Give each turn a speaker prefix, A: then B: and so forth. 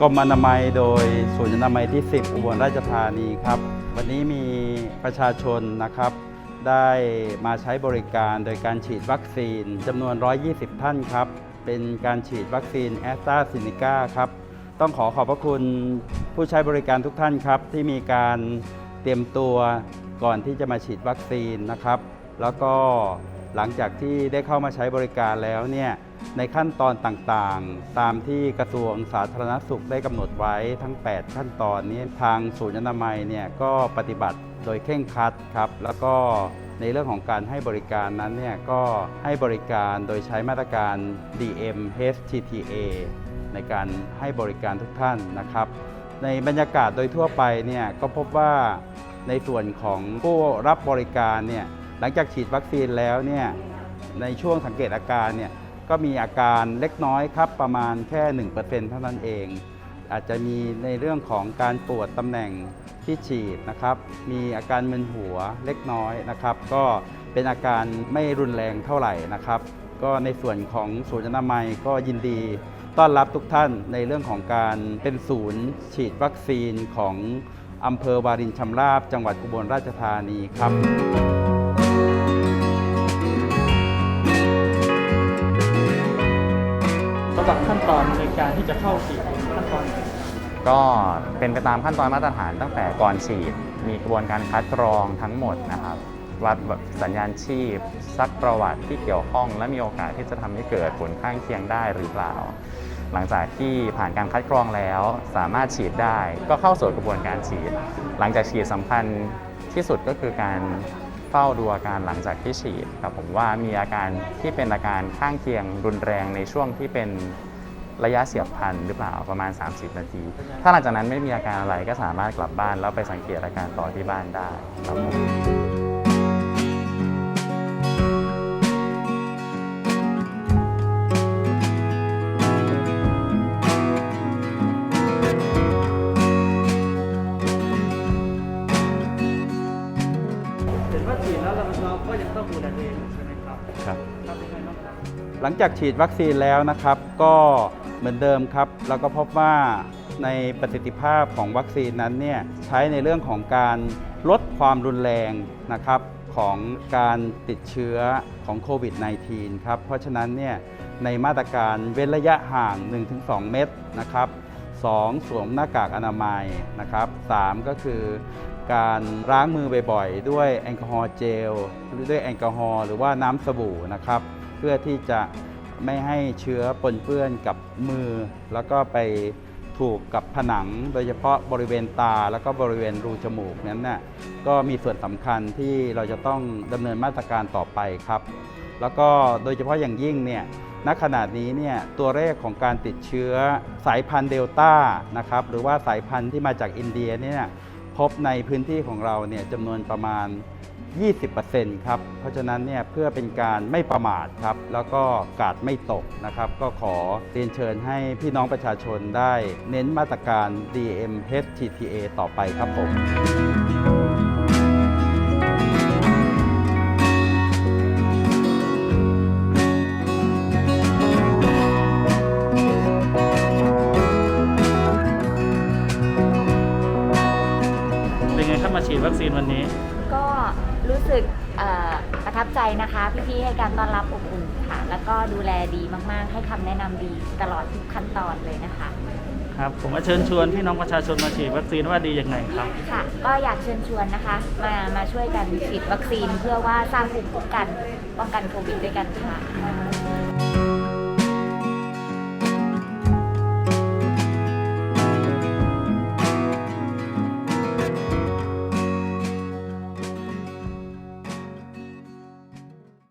A: กรมอนามัยโดยศูนย์อนามัยที่ 10 อุบลราชธานีครับ วันนี้มีประชาชนนะครับ ได้มาใช้บริการโดยการฉีดวัคซีนจำนวน 120 ท่านครับ เป็นการฉีดวัคซีนแอสตราเซเนกาครับ ต้องขอขอบพระคุณผู้ใช้บริการทุกท่านครับ ที่มีการเตรียมตัวก่อนที่จะมาฉีดวัคซีนนะครับ แล้วก็หลังจากที่ได้เข้ามาใช้บริการแล้วเนี่ย ในขั้นตอนต่างๆ ตามที่กระทรวงสาธารณสุขได้กำหนดไว้ทั้ง 8 ขั้นตอนนี้ทางศูนย์อนามัยเนี่ยก็ปฏิบัติโดยเคร่งครัดครับ แล้วก็ในเรื่องของการให้บริการนั้นเนี่ยก็ให้บริการโดยใช้มาตรการ DM HTTA ในการให้บริการทุกท่านนะครับ ในบรรยากาศโดยทั่วไปเนี่ยก็พบว่าในส่วนของผู้รับบริการเนี่ยหลังจากฉีดวัคซีนแล้วเนี่ยในช่วงสังเกตอาการเนี่ย ก็มีอาการเล็กน้อยครับประมาณแค่ 1%เท่านั้นเอง อาจจะมีในเรื่องของการปวดตำแหน่งที่ฉีดนะครับ มีอาการมึนหัวเล็กน้อยนะครับ ก็เป็นอาการไม่รุนแรงเท่าไหร่นะครับ ก็ในส่วนของศูนย์อนามัยก็ยินดีต้อนรับทุกท่านในเรื่องของการเป็นศูนย์ฉีดวัคซีนของอำเภอวารินชำราบ จังหวัดอุบลราชธานีครับำ
B: หรับขั้นตอนในการที่จะเข้าฉีดขั้นตอน
C: ก็เป็นไปตามขั้นตอนมาตรฐานตั้งแต่ก่อนฉีด มีกระบวนการคัดกรองทั้งหมดนะครับวัดแบบสัญญาณชีพ ซักประวัติที่เกี่ยวข้อง และมีโอกาสที่จะทำให้เกิดผลข้างเคียงได้หรือเปล่า หลังจากที่ผ่านการคัดกรองแล้ว สามารถฉีดได้ ก็เข้าสู่กระบวนการฉีด หลังจากฉีดสำคัญที่สุดก็คือการ ฝ้าดูอาการหลังจากที่ฉีดครับผมว่ามีอาการที่เป็นอาการข้างเคียงรุนแรงในช่วงที่เป็นระยะเสียบพันหรือเปล่าประมาณ 30 นาที ถ้าหลังจากนั้นไม่มีอาการอะไรก็สามารถกลับบ้านแล้วไปสังเกตอาการต่อที่บ้านได้ครับผม
B: เห็นว่าฉีดแล้วเราเราก็ยังต้องดูแลตัวเองใช่ไหมครับ
A: ครับ
B: ครับเป็นไงบ้างครับ
A: หลังจากฉีดวัคซีนแล้วนะครับ ก็เหมือนเดิมครับเราก็พบว่าในประสิทธิภาพของวัคซีนนั้นเนี่ยใช้ในเรื่องของการลดความรุนแรงนะครับของการติดเชื้อของโควิด -19 ครับ เพราะฉะนั้นเนี่ยในมาตรการเว้นระยะห่าง 1-2 เมตรนะครับ 2. สวมหน้ากากอนามัยนะครับ 3 ก็คือ การล้างมือบ่อยๆ ด้วยแอลกอฮอล์เจลหรือด้วยแอลกอฮอล์หรือว่าน้ำสบู่นะครับ เพื่อที่จะไม่ให้เชื้อปนเปื้อนกับมือ แล้วก็ไปถูกกับผนัง โดยเฉพาะบริเวณตา แล้วก็บริเวณรูจมูกนั้นน่ะก็มีส่วนสำคัญที่เราจะต้องดำเนินมาตรการต่อไปครับ แล้วก็โดยเฉพาะอย่างยิ่งเนี่ยณขณะนี้เนี่ยตัวเลขของการติดเชื้อสายพันธุ์เดลต้านะครับหรือว่าสายพันธุ์ที่มาจากอินเดียเนี่ย พบในพื้นที่ของเราเนี่ยจำนวนประมาณ 20%ครับ เพราะฉะนั้นเนี่ยเพื่อเป็นการไม่ประมาทครับ แล้วก็กาดไม่ตกนะครับ ก็ขอเรียนเชิญให้พี่น้องประชาชนได้เน้นมาตรการ DM HTTA ต่อไปครับผม
B: วัคซีนวันนี้
D: ก็รู้สึกเอ่อประทับใจนะคะ พี่ๆให้การต้อนรับอบอุ่นค่ะ แล้วก็ดูแลดีมากๆ ให้คำแนะนำดีตลอดทุกขั้นตอนเลยนะคะ
B: ครับ ผมมาเชิญชวนพี่น้องประชาชนมาฉีดวัคซีนว่าดียังไงครับ
D: ค่ะ ก็อยากเชิญชวนนะคะ มามาช่วยกันฉีดวัคซีนเพื่อว่าสร้างภูมิคุ้มกันป้องกันโควิดด้วยกันค่ะ